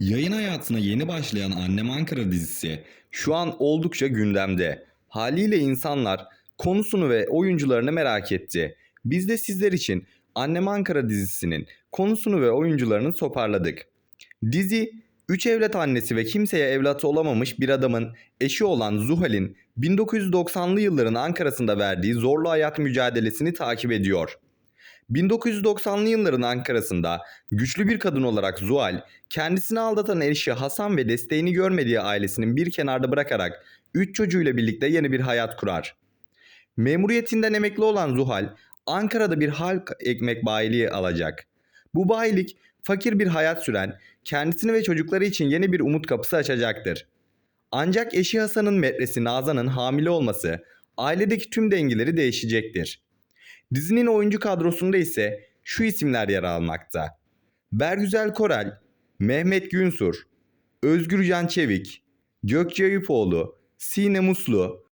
Yayın hayatına yeni başlayan Annem Ankara dizisi Şu an oldukça gündemde. Haliyle insanlar konusunu ve oyuncularını merak etti. Biz de sizler için Annem Ankara dizisinin konusunu ve oyuncularını toparladık. Dizi, üç evlat annesi ve kimseye evlatı olamamış bir adamın eşi olan Zuhal'in 1990'lı yılların Ankara'sında verdiği zorlu hayat mücadelesini takip ediyor. 1990'lı yılların Ankara'sında güçlü bir kadın olarak Zuhal, kendisini aldatan eşi Hasan ve desteğini görmediği ailesinin bir kenarda bırakarak 3 çocuğuyla birlikte yeni bir hayat kurar. Memuriyetinden emekli olan Zuhal, Ankara'da bir halk ekmek bayiliği alacak. Bu bayilik fakir bir hayat süren, kendisini ve çocukları için yeni bir umut kapısı açacaktır. Ancak eşi Hasan'ın metresi Nazan'ın hamile olması ailedeki tüm dengeleri değişecektir. Dizinin oyuncu kadrosunda ise şu isimler yer almakta. Bergüzel Korel, Mehmet Günsur, Özgürcan Çevik, Gökçe Ayıpoğlu, Sine Muslu,